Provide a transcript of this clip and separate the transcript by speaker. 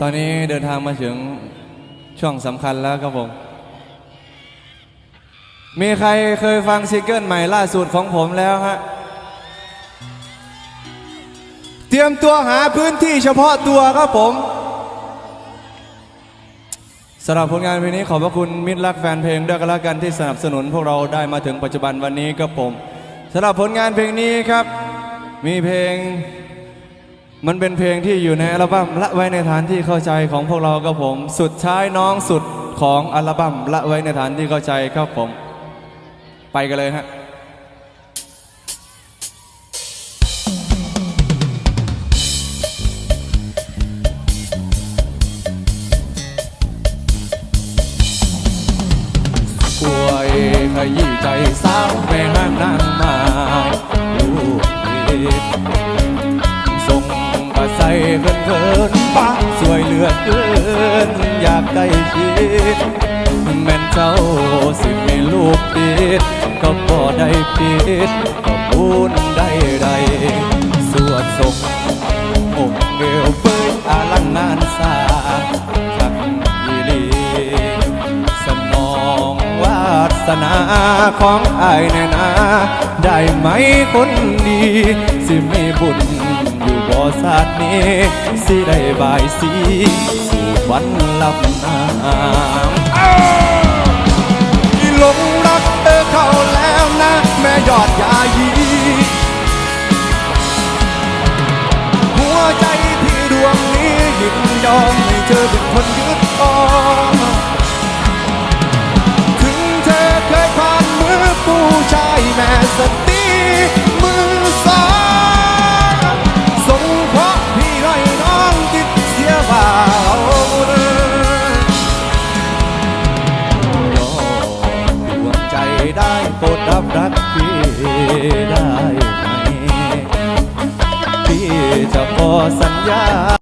Speaker 1: ตอนนี้เดินทางมาถึงช่วงสำคัญแล้วครับผม มีใครเคยฟังซิงเกิลใหม่ล่าสุดของผมแล้วฮะ เตรียมตัวหาพื้นที่เฉพาะตัวครับผมสำหรับผลงานเพลงนี้ขอบพระคุณมิตรรักแฟนเพลงด้วยกันล้วกันที่สนับสนุนพวกเราได้มาถึงปัจจุบันวันนี้ครับผมสำหรับผลงานเพลงนี้ครับ มีเพลง มันเป็นเพลงที่อยู่ในอัลบั้มละไว้ในฐานที่เข้าใจของพวกเราครับผม สุดท้ายน้องสุดของอัลบั้มละไว้ในฐานที่เข้าใจครับผม ไปกันเลยฮะป่วยขยี้ใจสาวแม่งนางมา เขินเขินป้าสวยเหลือเกิน อยากได้ชิดแม่นเจ้าสิมีลูกติดก็พอได้ปิดก็บุญได้ใดสวดส่งอกเกลวเปยอาลังงานสาขักยีลีสนองวาสนาของอายแน่นาได้ไหมคนดี สิมีบุญ บ่ศาสตร์นี้สิได้บายสีสู่วันลับน้ำที่หลงรักเธอเข้าแล้วนะ แม่ยอดยายีหัวใจที่ดวงนี้ยินยอมให้เธอเป็นคนยึดครองถึงเธอเคยผ่านมือผู้ชายแม่สตี ได้โปรดรับรักพี่ได้